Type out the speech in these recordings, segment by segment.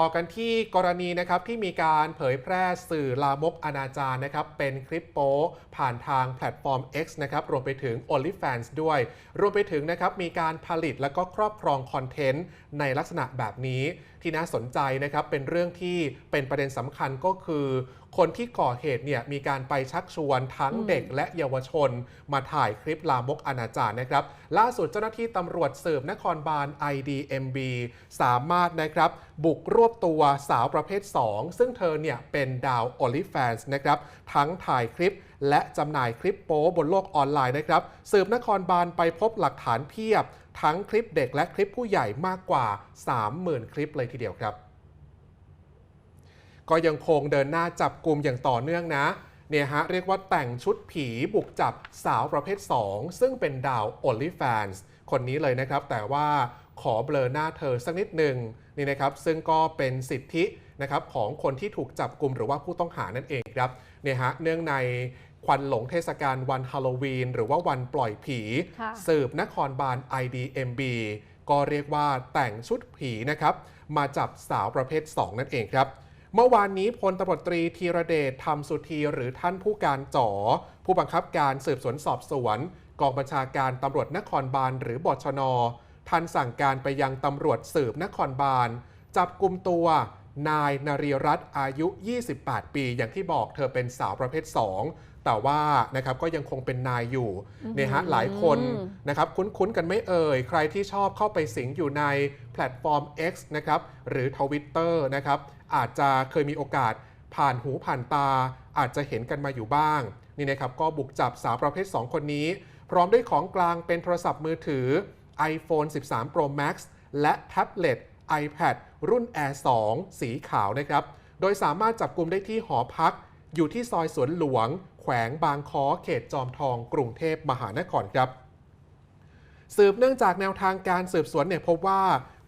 ต่อกันที่กรณีนะครับที่มีการเผยแพร่สื่อลามกอนาจารนะครับเป็นคลิปโป๊ผ่านทางแพลตฟอร์ม X นะครับรวมไปถึง OnlyFans ด้วย รวมไปถึงนะครับมีการผลิตและก็ครอบครองคอนเทนต์ในลักษณะแบบนี้ ที่น่าสนใจนะครับเป็นเรื่องที่เป็นประเด็นสำคัญก็คือ คนที่ก่อเหตุเนี่ยมีการไปชักชวนทั้งอืมเด็กและเยาวชน มาถ่ายคลิปลามกอนาจารนะครับ ล่าสุดเจ้าหน้าที่ตำรวจสืบนครบาล IDMB สามารถนะครับ บุกรวบตัวสาวประเภท 2 ซึ่งเธอเนี่ยเป็นดาว OnlyFans นะครับ ทั้งถ่ายคลิปและจำหน่ายคลิปโป๊บนโลกออนไลน์นะครับ สืบนครบาลไปพบหลักฐานเพียบ ทั้งคลิปเด็กและคลิปผู้ใหญ่มากกว่า 30,000 คลิปเลยทีเดียวครับ ก็ยังคงเดินหน้าจับกลุ่มอย่างต่อเนื่องนะเนี่ยฮะเรียกว่าแต่งชุดผีบุกจับสาวประเภท 2 ซึ่งเป็นดาว OnlyFans คนนี้เลยนะครับ แต่ว่าขอเบลอหน้าเธอสักนิดหนึ่งนี่นะครับ ซึ่งก็เป็นสิทธินะครับของคนที่ถูกจับกลุ่มหรือว่าผู้ต้องหานั่นเองครับเนี่ยฮะเนื่องในควันหลงเทศกาลวันฮาโลวีน หรือว่าวันปล่อยผีค่ะสืบนครบาล IDMB ก็เรียกว่าแต่งชุดผีนะครับ มาจับสาวประเภท 2 นั่นเองครับ เมื่อวานนี้พลตำรวจตรีธีรเดชธรรมสุธีหรือท่านผู้การจ่อผู้บังคับการสืบสวนสอบสวน กองบัญชาการตำรวจนครบาลหรือบชน ท่านสั่งการไปยังตำรวจสืบนครบาล จับกลุ่มตัว นายนารีรัตน์อายุ 28 ปี อย่างที่บอกเธอเป็นสาวประเภท 2 แต่ว่านะครับก็ยังคงเป็นนายอยู่เนี่ยฮะหลายคนนะครับคุ้นๆกันไม่เอ่ย ใครที่ชอบเข้าไปสิงอยู่ในแพลตฟอร์ม X นะครับหรือ Twitter นะครับอาจจะเคยมีโอกาสผ่านหูผ่านตา อาจจะเห็นกันมาอยู่บ้างนี่นะครับก็บุกจับสาวประเภท 2 คนนี้ พร้อมด้วยของกลางเป็นโทรศัพท์มือถือ iPhone 13 Pro Max และแท็บเล็ต iPad รุ่น Air 2 สีขาวนะครับ โดยสามารถจับกลุ่มได้ที่หอพัก อยู่ที่ซอยสวนหลวง แขวงบางค้อเขตจอมทอง กรุงเทพมหานครครับ สืบเนื่องจากแนวทางการสืบสวนเนี่ยพบว่า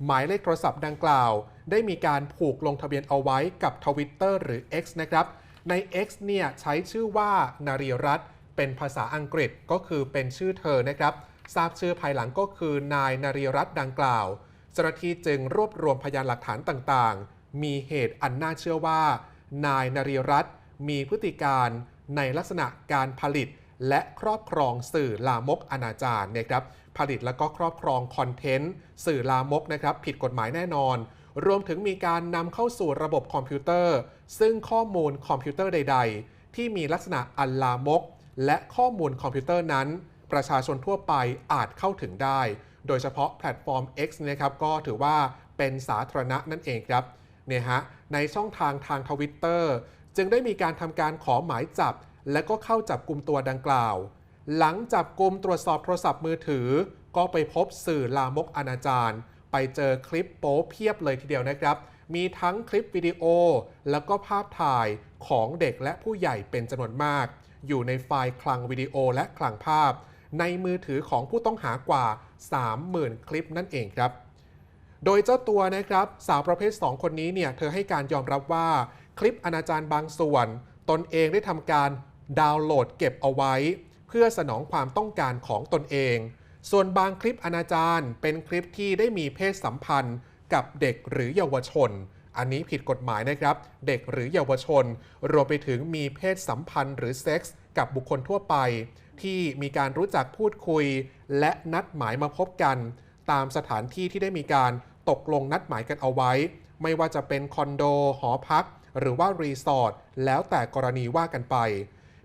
หมายเลขโทรศัพท์ดังกล่าว ได้มีการผูกลงทะเบียนเอาไว้กับ Twitter หรือ X นะครับ ใน X เนี่ยใช้ชื่อว่านารีรัตน์เป็นภาษาอังกฤษก็คือเป็นชื่อเธอนะครับ ทราบชื่อภายหลังก็คือนายนารีรัตน์ดังกล่าว เจ้าหน้าที่จึงรวบรวมพยานหลักฐานต่างๆ มีเหตุอันน่าเชื่อว่า นายนารีรัตน์มีพฤติการในลักษณะการผลิต และครอบครองสื่อลามกอนาจารนะครับผลิตและก็ครอบครองคอนเทนต์สื่อลามกนะครับผิดกฎหมายแน่นอน รวมถึงมีการนำเข้าสู่ระบบคอมพิวเตอร์ ซึ่งข้อมูลคอมพิวเตอร์ใด ๆ ที่มีลักษณะอันลามก และข้อมูลคอมพิวเตอร์นั้น ประชาชนทั่วไปอาจเข้าถึงได้ โดยเฉพาะแพลตฟอร์ม X นะครับก็ถือว่าเป็นสาธารณะนั่นเองครับเนี่ยฮะในช่องทางทางทวิตเตอร์จึงได้มีการทำการขอหมายจับ และก็เข้าจับกลุ่มตัวดังกล่าว หลังจับกลุ่มตรวจสอบโทรศัพท์มือถือ ก็ไปพบสื่อลามกอนาจารไปเจอคลิปโป๊เพียบเลยทีเดียวนะครับ มีทั้งคลิปวิดีโอ แล้วก็ภาพถ่ายของเด็กและผู้ใหญ่เป็นจำนวนมาก อยู่ในไฟล์คลังวิดีโอและคลังภาพ ในมือถือของผู้ต้องหากว่า 30,000 คลิปนั่นเองครับ โดยเจ้าตัวนะครับสาวประเภท 2 คนนี้เนี่ยเธอให้การยอมรับว่าคลิปอนาจารบางส่วน ตนเองได้ทำการดาวน์โหลดเก็บเอาไว้ เพื่อสนองความต้องการของตนเอง ส่วนบางคลิปอนาจารเป็นคลิปที่ได้มีเพศสัมพันธ์กับเด็กหรือเยาวชน อันนี้ผิดกฎหมายนะครับ เด็กหรือเยาวชน รวมไปถึงมีเพศสัมพันธ์หรือเซ็กส์ กับบุคคลทั่วไป ที่มีการรู้จักพูดคุย และนัดหมายมาพบกัน ตามสถานที่ที่ได้มีการตกลงนัดหมายกันเอาไว้ ไม่ว่าจะเป็นคอนโด หอพัก หรือว่ารีสอร์ทแล้วแต่กรณีว่ากันไป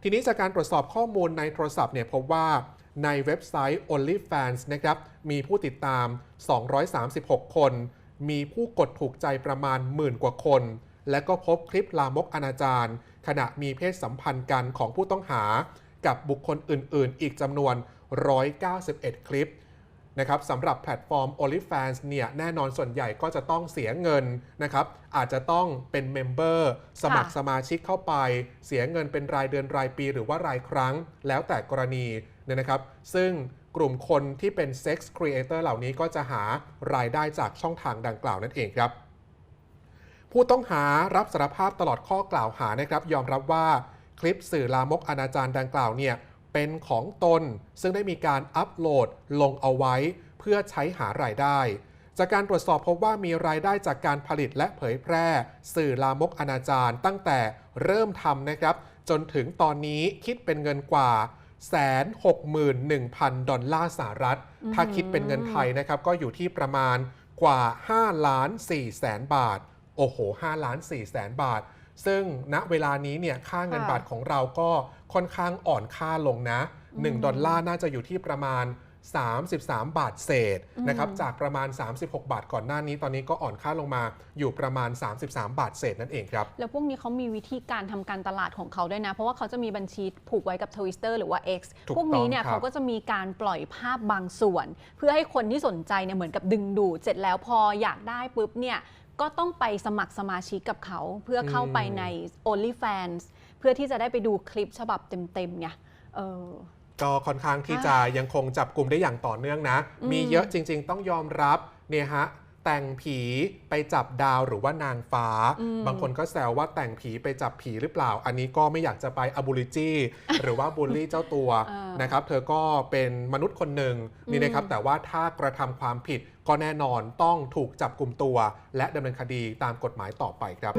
ทีนี้จากการตรวจสอบข้อมูลในโทรศัพท์เนี่ยพบว่าในเว็บไซต์ OnlyFans นะครับ มีผู้ติดตาม 236 คน มีผู้กดถูกใจประมาณหมื่นกว่าคน และก็พบคลิปลามกอนาจารขณะมีเพศสัมพันธ์กันของผู้ต้องหา กับบุคคลอื่น ๆ อีกจำนวน 191 คลิปนะครับสำหรับแพลตฟอร์ม OnlyFans เนี่ยแน่นอนส่วนใหญ่ก็จะต้องเสียเงินนะครับอาจจะต้องเป็นเมมเบอร์สมัครสมาชิกเข้าไป เสียเงินเป็นรายเดือนรายปีหรือว่ารายครั้ง แล้วแต่กรณีเนี่ยนะครับ ซึ่งกลุ่มคนที่เป็น Sex Creator เหล่านี้ก็จะหารายได้จากช่องทางดังกล่าวนั่นเองครับ ผู้ต้องหารับสารภาพตลอดข้อกล่าวหานะครับยอมรับว่าคลิปสื่อลามกอนาจารดังกล่าวเนี่ยเป็นของตน ซึ่งได้มีการอัปโหลดลงเอาไว้ เพื่อใช้หารายได้ จากการตรวจสอบพบว่ามีรายได้จากการผลิตและเผยแพร่ สื่อลามกอนาจารตั้งแต่เริ่มทำนะครับ จนถึงตอนนี้คิดเป็นเงินกว่า161,000ดอลลาร์สหรัฐ ถ้าคิดเป็นเงินไทยนะครับ ก็อยู่ที่ประมาณกว่า 5 ล้าน4แสนบาท โอ้โห5ล้าน4แสนบาท ซึ่งณเวลานี้เนี่ยค่าเงินค่ะบาทของเราก็ค่อนข้างอ่อนค่าลงนะ 1 ดอลลาร์น่าจะอยู่ที่ประมาณ 33 บาทเศษนะครับจากประมาณ 36 บาทก่อนหน้านี้ตอนนี้ก็อ่อนค่าลงมาอยู่ประมาณ 33 บาทเศษนั่นเองครับ แล้วพวกนี้เขามีวิธีการทำการตลาดของเขาด้วยนะ เพราะว่าเขาจะมีบัญชีผูกไว้กับ Twitter หรือว่า X ถูกพวกนี้เนี่ยต้องครับเขาก็จะมีการปล่อยภาพบางส่วน เพื่อให้คนที่สนใจเนี่ยเหมือนกับดึงดูดเสร็จแล้วพออยากได้ปุ๊บเนี่ย ก็ต้องไปสมัครสมาชิกกับเขา เพื่อเข้าไปใน OnlyFans เพื่อที่จะได้ไปดูคลิปฉบับเต็มๆไงเออก็ค่อนข้างที่จะยังคงจับกลุ่มได้อย่างต่อเนื่องนะอืมมีเยอะจริง ๆ ต้องยอมรับเนี่ยฮะ แต่งผีไปจับดาวหรือว่านางฟ้า บางคนก็แซวว่าแต่งผีไปจับผีหรือเปล่า อันนี้ก็ไม่อยากจะไปอบูลิจีหรือว่าบูลลี่เจ้าตัวเออนะครับ เธอก็เป็นมนุษย์คนหนึ่งนี่นะครับ แต่ว่าถ้ากระทำความผิดก็แน่นอนต้องถูกจับกลุ่มตัว และดำเนินคดีตามกฎหมายต่อไปครับ